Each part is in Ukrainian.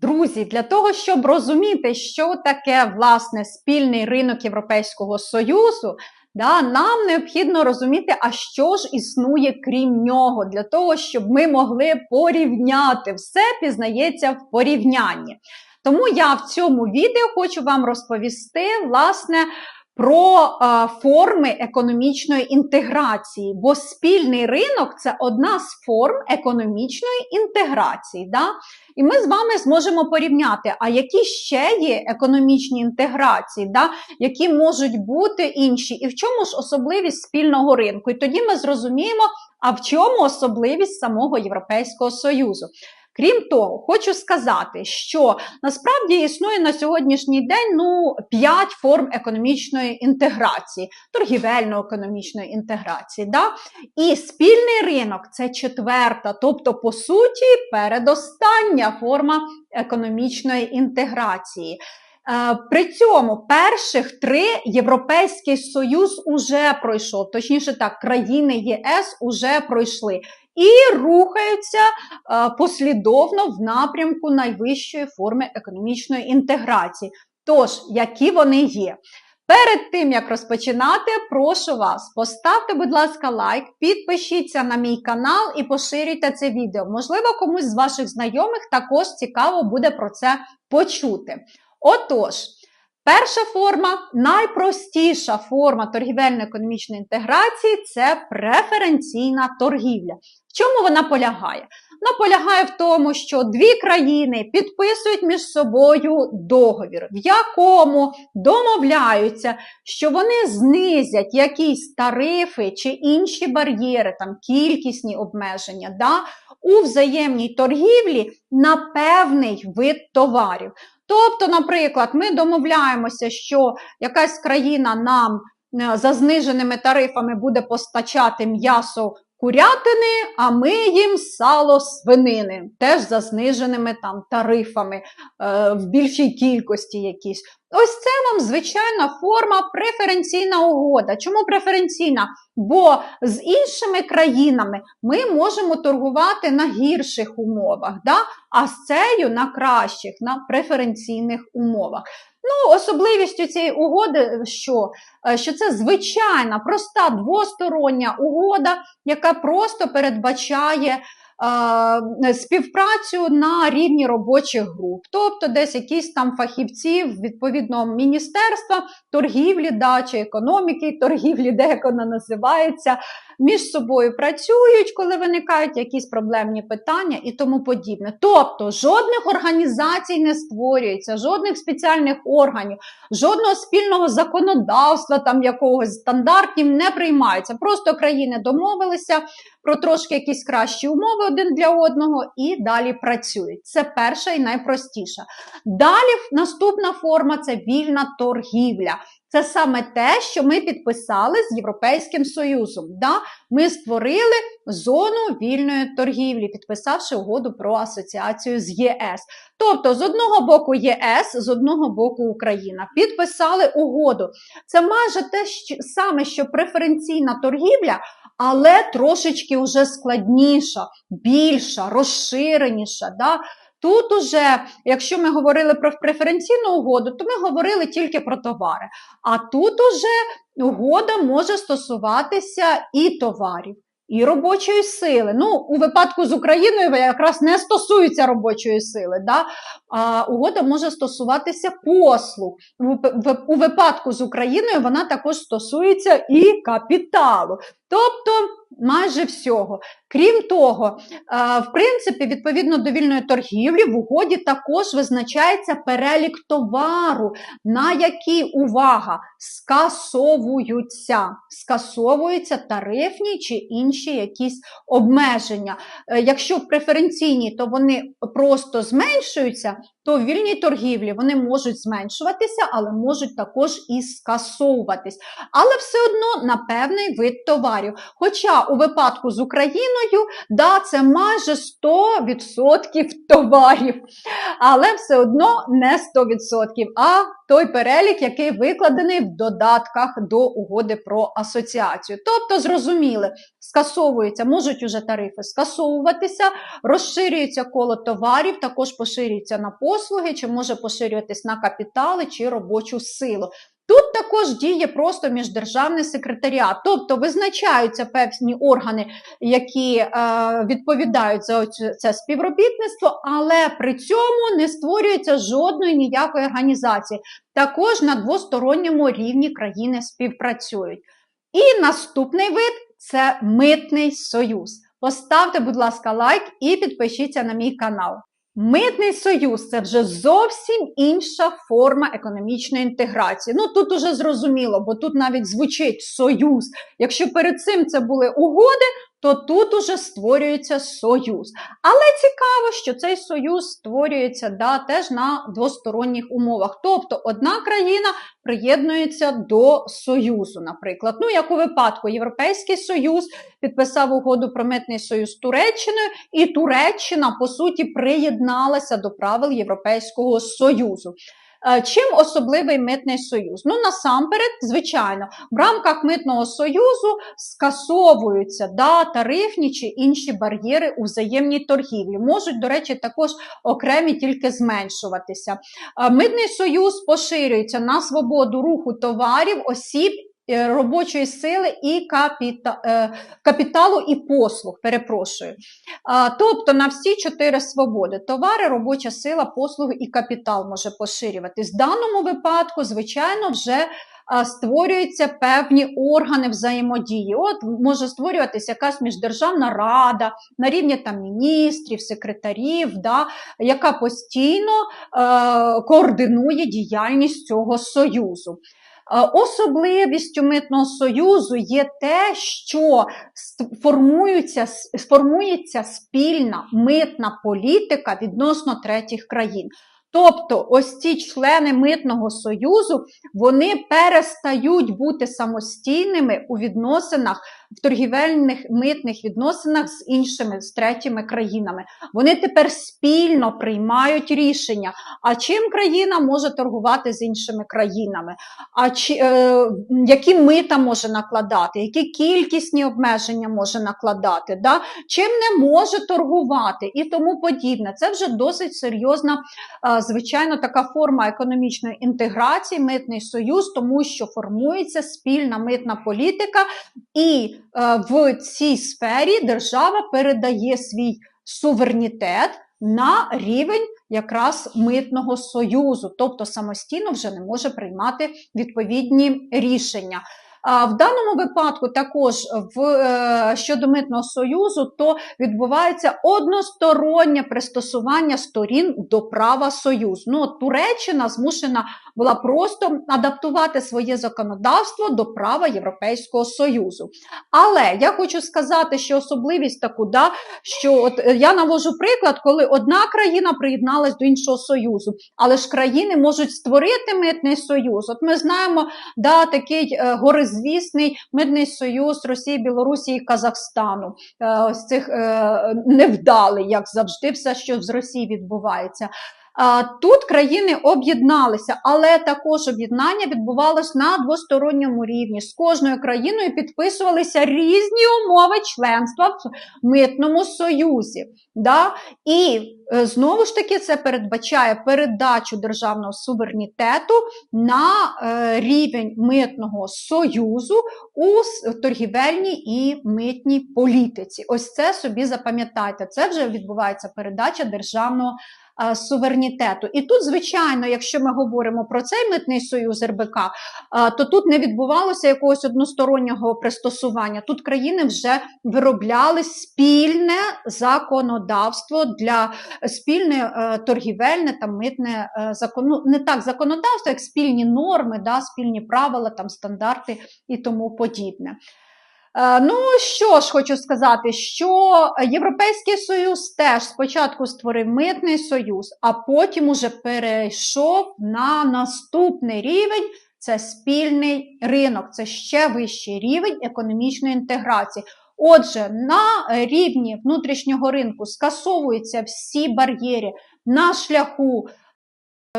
Друзі, для того, щоб розуміти, що таке власне спільний ринок Європейського Союзу, да, нам необхідно розуміти, а що ж існує крім нього, для того, щоб ми могли порівняти. Все пізнається в порівнянні. Тому я в цьому відео хочу вам розповісти, власне, про е, форми економічної інтеграції, бо спільний ринок це одна з форм економічної інтеграції. Да? І ми з вами зможемо порівняти, а які ще є економічні інтеграції, да? які можуть бути інші, і в чому ж особливість спільного ринку. І тоді ми зрозуміємо, а в чому особливість самого Європейського Союзу. Крім того, хочу сказати, що насправді існує на сьогоднішній день ну, 5 форм економічної інтеграції, торгівельно-економічної інтеграції. Да? І спільний ринок це четверта, тобто, по суті, передостання форма економічної інтеграції. Е, при цьому перших три Європейський Союз уже пройшов, точніше так, країни ЄС уже пройшли і рухаються е, послідовно в напрямку найвищої форми економічної інтеграції. Тож, які вони є? Перед тим, як розпочинати, прошу вас, поставте, будь ласка, лайк, підпишіться на мій канал і поширюйте це відео. Можливо, комусь з ваших знайомих також цікаво буде про це почути. Отож, перша форма, найпростіша форма торгівельно-економічної інтеграції це преференційна торгівля. В чому вона полягає? Вона полягає в тому, що дві країни підписують між собою договір, в якому домовляються, що вони знизять якісь тарифи чи інші бар'єри, там кількісні обмеження да, у взаємній торгівлі на певний вид товарів. Тобто, наприклад, ми домовляємося, що якась країна нам е, за зниженими тарифами буде постачати м'ясо курятини, а ми їм сало свинини, теж за зниженими там тарифами, е, в більшій кількості якісь. Ось це вам звичайна форма преференційна угода. Чому преференційна? Бо з іншими країнами ми можемо торгувати на гірших умовах, да? а з цею на кращих, на преференційних умовах. Ну, особливістю цієї угоди, що е, що це звичайна, проста двостороння угода, яка просто передбачає Е, співпрацю на рівні робочих груп, тобто десь якісь там фахівці відповідного міністерства торгівлі, дачі, економіки, торгівлі, де вона називається, між собою працюють, коли виникають якісь проблемні питання і тому подібне. Тобто жодних організацій не створюється, жодних спеціальних органів, жодного спільного законодавства, там якогось стандартів не приймаються. Просто країни домовилися про трошки якісь кращі умови один для одного і далі працюють. Це перша і найпростіша. Далі наступна форма це вільна торгівля. Це саме те, що ми підписали з Європейським Союзом. Да? Ми створили зону вільної торгівлі, підписавши угоду про асоціацію з ЄС. Тобто, з одного боку ЄС, з одного боку Україна підписали угоду. Це майже те що, саме, що преференційна торгівля, але трошечки вже складніша, більша, розширеніша. Да? Тут уже, якщо ми говорили про преференційну угоду, то ми говорили тільки про товари. А тут уже угода може стосуватися і товарів. І робочої сили. Ну, у випадку з Україною якраз не стосується робочої сили. Да? А Угода може стосуватися послуг. У випадку з Україною вона також стосується і капіталу. Тобто майже всього. Крім того, в принципі, відповідно до вільної торгівлі, в угоді також визначається перелік товару, на які увага скасовуються. Скасовуються тарифні чи інші якісь обмеження. Е, якщо в преференційній, то вони просто зменшуються, то в вільній торгівлі вони можуть зменшуватися, але можуть також і скасовуватись. Але все одно на певний вид товарів. Хоча у випадку з Україною, да, це майже 100% товарів, але все одно не 100%, а той перелік, який викладений в додатках до угоди про асоціацію. Тобто, зрозуміли, скасовуються, можуть уже тарифи скасовуватися, розширюється коло товарів, також поширюється на послуги, чи може поширюватись на капітали чи робочу силу. Тут також діє просто міждержавний секретаріат, тобто визначаються певні органи, які е, відповідають за це співробітництво, але при цьому не створюється жодної ніякої організації. Також на двосторонньому рівні країни співпрацюють. І наступний вид це митний союз. Поставте, будь ласка, лайк і підпишіться на мій канал. Митний союз це вже зовсім інша форма економічної інтеграції. Ну тут уже зрозуміло, бо тут навіть звучить союз. Якщо перед цим це були угоди, то тут уже створюється союз. Але цікаво, що цей союз створюється да, теж на двосторонніх умовах. Тобто одна країна приєднується до союзу, наприклад. Ну, як у випадку, Європейський Союз підписав угоду про митний союз з Туреччиною, і Туреччина, по суті, приєдналася до правил Європейського Союзу. Е, Чим особливий митний союз? Ну, насамперед, звичайно, в рамках митного союзу скасовуються да, тарифні чи інші бар'єри у взаємній торгівлі. Можуть, до речі, також окремі тільки зменшуватися. Е, Митний союз поширюється на свободу руху товарів, осіб. Е, Робочої сили і е, капіталу і послуг, перепрошую. Тобто на всі чотири свободи: товари, робоча сила, послуги і капітал може поширюватись. В даному випадку, звичайно, вже створюються певні органи взаємодії. От може створюватися якась міждержавна рада на рівні там міністрів, секретарів, да, яка постійно е, координує діяльність цього союзу. Особливістю митного союзу є те, що формується, сформується спільна митна політика відносно третіх країн. Тобто, ось ці члени митного союзу вони перестають бути самостійними у відносинах в торгівельних митних відносинах з іншими з третіми країнами. Вони тепер спільно приймають рішення, а чим країна може торгувати з іншими країнами, а чи, е, які мита може накладати, які кількісні обмеження може накладати, да? чим не може торгувати і тому подібне. Це вже досить серйозна, е, звичайно, така форма економічної інтеграції, митний союз, тому що формується спільна митна політика, і е, в цій сфері держава передає свій суверенітет на рівень якраз митного союзу, тобто самостійно вже не може приймати відповідні рішення. В даному випадку також в е, щодо митного союзу, то відбувається одностороннє пристосування сторін до права союзу. Ну, Туреччина змушена була просто адаптувати своє законодавство до права Європейського союзу. Але я хочу сказати, що особливість таку, да, що от е, я навожу приклад, коли одна країна приєдналась до іншого союзу, але ж країни можуть створити митний союз. От ми знаємо, да, такий е, горизвісний митний союз Росії, Білорусі і Казахстану. Е, ось цих е, невдалий, як завжди, все, що з Росії відбувається. Тут країни об'єдналися, але також об'єднання відбувалось на двосторонньому рівні. З кожною країною підписувалися різні умови членства в митному союзі. Да? І е, знову ж таки це передбачає передачу державного суверенітету на е, рівень митного союзу у торгівельній і митній політиці. Ось це собі запам'ятайте. Це вже відбувається передача державного е, суверенітету. І тут, звичайно, якщо ми говоримо про цей митний союз РБК, е, то тут не відбувалося якогось одностороннього пристосування. Тут країни вже виробляли спільне законодавство для спільне е, торгівельне та митне е, закон, ну, не так законодавство, як спільні норми, да, спільні правила, там стандарти і тому подібне. Е, Ну, що ж хочу сказати, що Європейський Союз теж спочатку створив митний союз, а потім уже перейшов на наступний рівень. Це спільний ринок, це ще вищий рівень економічної інтеграції. Отже, на рівні внутрішнього ринку скасовуються всі бар'єри на шляху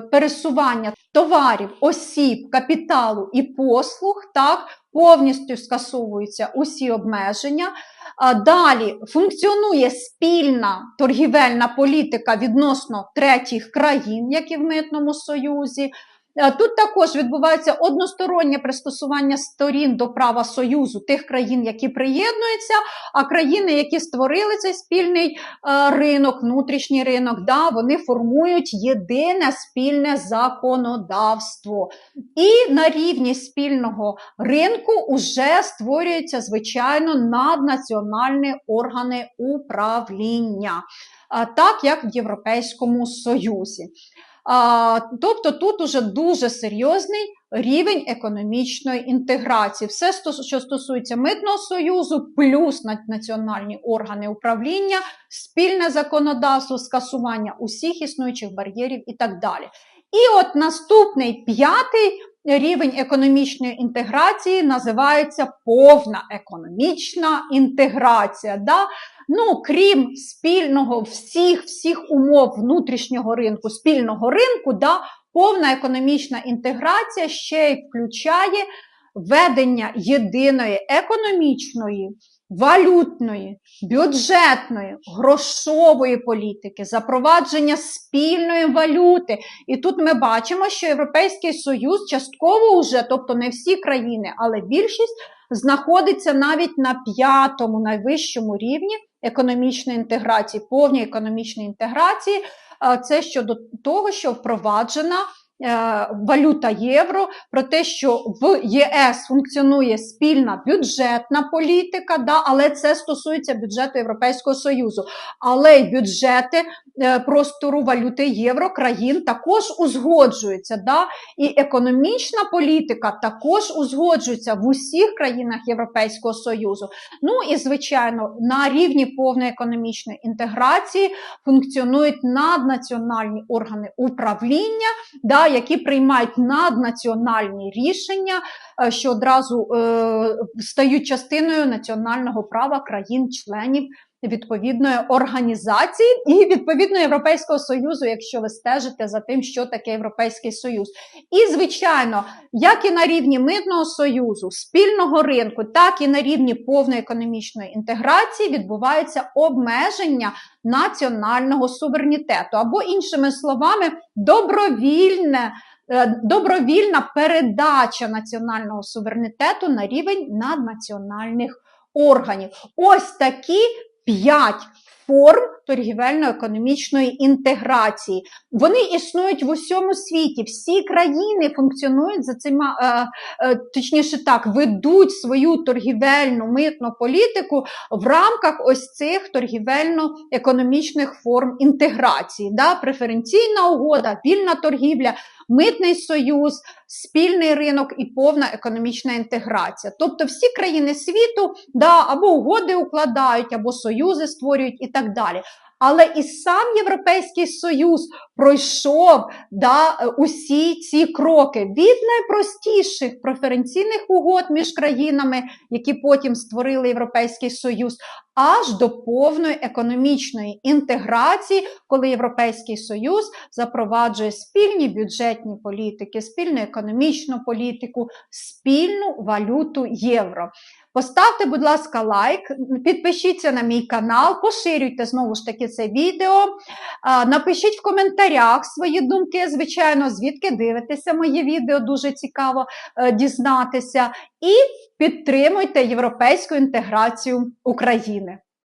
пересування товарів, осіб, капіталу і послуг, так повністю скасовуються усі обмеження. Далі функціонує спільна торгівельна політика відносно третіх країн, які в митному союзі. Е, Тут також відбувається одностороннє пристосування сторін до права союзу тих країн, які приєднуються, а країни, які створили цей спільний е, ринок, внутрішній ринок, да, вони формують єдине спільне законодавство. І на рівні спільного ринку вже створюються звичайно наднаціональні органи управління, так як в Європейському Союзі. Тобто тут уже дуже серйозний рівень економічної інтеграції. Все, що стосується митного союзу, плюс національні органи управління, спільне законодавство, скасування усіх існуючих бар'єрів і так далі. І от наступний п'ятий рівень економічної інтеграції називається повна економічна інтеграція. Да? Ну, крім спільного всіх всіх умов внутрішнього ринку, спільного ринку, да, повна економічна інтеграція ще й включає ведення єдиної економічної, валютної, бюджетної, грошової політики, запровадження спільної валюти. І тут ми бачимо, що Європейський Союз частково вже, тобто не всі країни, але більшість знаходиться навіть на п'ятому найвищому рівні економічної інтеграції, повній економічної інтеграції. Це щодо того, що впроваджена валюта євро, про те, що в ЄС функціонує спільна бюджетна політика, да, але це стосується бюджету Європейського Союзу. Але й бюджети е, простору валюти євро країн також узгоджуються. Да, і економічна політика також узгоджується в усіх країнах Європейського Союзу. Ну і звичайно, на рівні повної економічної інтеграції функціонують наднаціональні органи управління, да, які приймають наднаціональні рішення, е, що одразу е, стають частиною національного права країн-членів. Відповідної організації і відповідно Європейського союзу, якщо ви стежите за тим, що таке Європейський Союз. І, звичайно, як і на рівні митного союзу, спільного ринку, так і на рівні повної економічної інтеграції відбуваються обмеження національного суверенітету, або, іншими словами, добровільне. е, Добровільна передача національного суверенітету на рівень наднаціональних органів. Ось такі п'ять форм торгівельно-економічної інтеграції. Вони існують в усьому світі. Всі країни функціонують за цими, е, е, точніше так, ведуть свою торгівельну митну політику в рамках ось цих торгівельно-економічних форм інтеграції. Да? Преференційна угода, вільна торгівля, митний союз, спільний ринок і повна економічна інтеграція. Тобто всі країни світу да, або угоди укладають, або союзи створюють і так далі. Але і сам Європейський Союз пройшов да, усі ці кроки від найпростіших преференційних угод між країнами, які потім створили Європейський Союз, аж до повної економічної інтеграції, коли Європейський Союз запроваджує спільні бюджетні політики, спільну економічну політику, спільну валюту євро. Поставте, будь ласка, лайк, підпишіться на мій канал, поширюйте знову ж таки це відео. Напишіть в коментарях свої думки, звичайно, звідки дивитеся моє відео, дуже цікаво е, дізнатися. І підтримуйте європейську інтеграцію України.